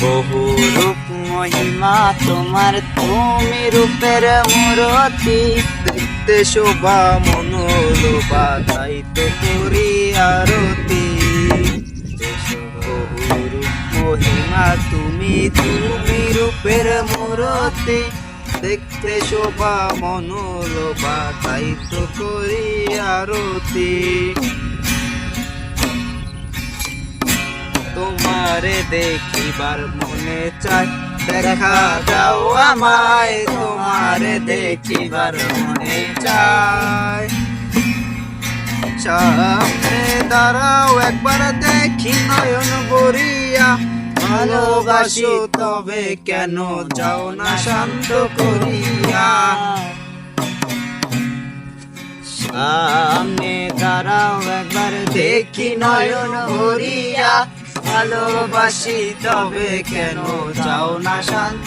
বহু রূপ মহিমা তোমার, তুমি রূপের মূরতি। দেখতে শোভা, মনোলোভা তাই তো করি আরতি। বহু রূপ মহিমা, তুমি তুমি রূপের মূরতি। দেখতে শোভা, মনোলোভা তাই তো করি আরতি। তোমারে দেখিবার মনে চাই দেখা যাও আমায়, তোমারে দেখিবার মনে চাই সামনে দাঁড়াও, একবার দেখি নয়ন ভরিয়া ভালোবাসি তবে কেন যাও না শান্ত করিয়া। সামনে দাঁড়াও, একবার দেখি নয়ন ভরিয়া ভালোবাসি তবে কেন যাও না শান্ত?